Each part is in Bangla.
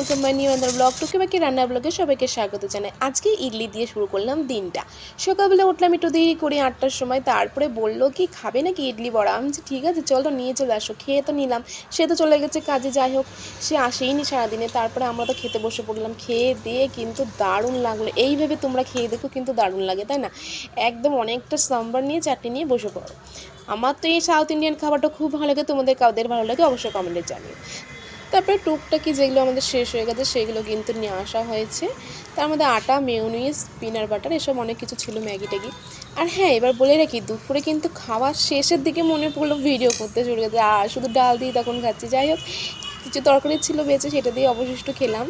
Welcome my new another blog টুকে বাকি রান্নার ব্লগে সবাইকে স্বাগত জানাই। আজকে ইডলি দিয়ে শুরু করলাম দিনটা। সকালবেলা উঠলাম একটু দেরি করে আটটার সময় তারপরে বলল কি খাবে নাকি ইডলি বড়া? আমি বলছি, ঠিক আছে চল নিয়ে চলে আসো। খেয়ে তো নিলাম। সে তো চলে গেছে কাজে যাই হোক সে আসেইনি সারাদিনে। তারপরে আমরা তো খেতে বসে পড়লাম। খেয়ে দিয়ে কিন্তু দারুণ লাগল। এইভাবে তোমরা খেয়ে দেখো কিন্তু দারুণ লাগে তাই না? একদম অনেকটা সাম্বার নিয়ে চাটনি নিয়ে বসে পড়ো। আমার তো এই সাউথ ইন্ডিয়ান খাবারটা খুব ভালো লাগে। তোমাদের কাউদের ভালো লাগে অবশ্যই কমেন্টে জানিও। তারপরে টুকটাকি যেগুলো আমাদের শেষ হয়ে গেছে সেগুলো কিন্তু নিয়ে আসা হয়েছে। তার মধ্যে আটা মেউনিস পিনার বাটার এসব অনেক কিছু ছিল ম্যাগি ট্যাগি। আর হ্যাঁ এবার বলে রাখি, দুপুরে কিন্তু খাওয়া শেষের দিকে মনে পড়ল ভিডিও করতে শুরু করেছে আর শুধু ডাল দিয়ে তখন খাচ্ছি। যাই হোক কিছু তরকারি ছিল বেঁচে সেটা দিয়ে অবশিষ্ট খেলাম।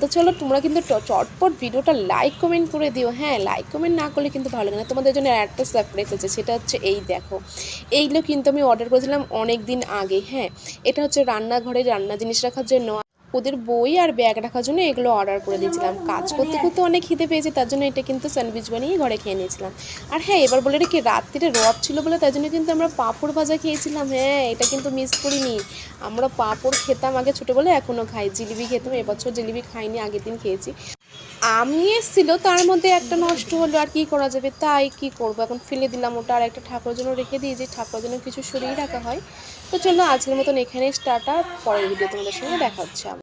তো চলো, তোমরা কিন্তু চটপট ভিডিওটা লাইক কমেন্ট করে দিও। হ্যাঁ লাইক কমেন্ট না করলে কিন্তু ভালো লাগে না। তোমাদের জন্য একটা সারপ্রাইজ আছে, সেটা হচ্ছে এই দেখো। এইগুলো কিন্তু আমি অর্ডার করেছিলাম অনেক দিন আগে হ্যাঁ। এটা হচ্ছে রান্নাঘরে রান্না জিনিস রাখার জন্য। ওদের বই আর ব্যাগ রাখার জন্য এগুলো অর্ডার করে দিয়েছিলাম। কাজ করতে করতে অনেক খিদে পেয়েছে, তার জন্য এটা কিন্তু স্যান্ডউইচ বানিয়ে ঘরে খেয়ে নিয়েছিলাম। আর হ্যাঁ এবার বলে রেখে রাত্রিরে রব ছিল বলে তাই জন্য কিন্তু আমরা পাঁপড় ভাজা খেয়েছিলাম। হ্যাঁ এটা কিন্তু মিস করিনি। আমরা পাঁপড় খেতাম আগে ছোটোবেলায় এখনও খাই। জিলিপি খেতাম, এবছর জিলিপি খাইনি, আগের দিন খেয়েছি। আমি এসেছিল, তার মধ্যে একটা নষ্ট হলো, আর কি করা যাবে? তাই কি করব? এখন ফেলে দিলাম ওটা আর একটা ঠাকুরের জন্য রেখে দিয়ে যে ঠাকুরের জন্য কিছু সরিয়ে রাখা হয়। তো চলো আজকের মতন এখানেই স্টার্ট আর পরের ভিডিও তোমাদের সঙ্গে দেখা হচ্ছে আবার।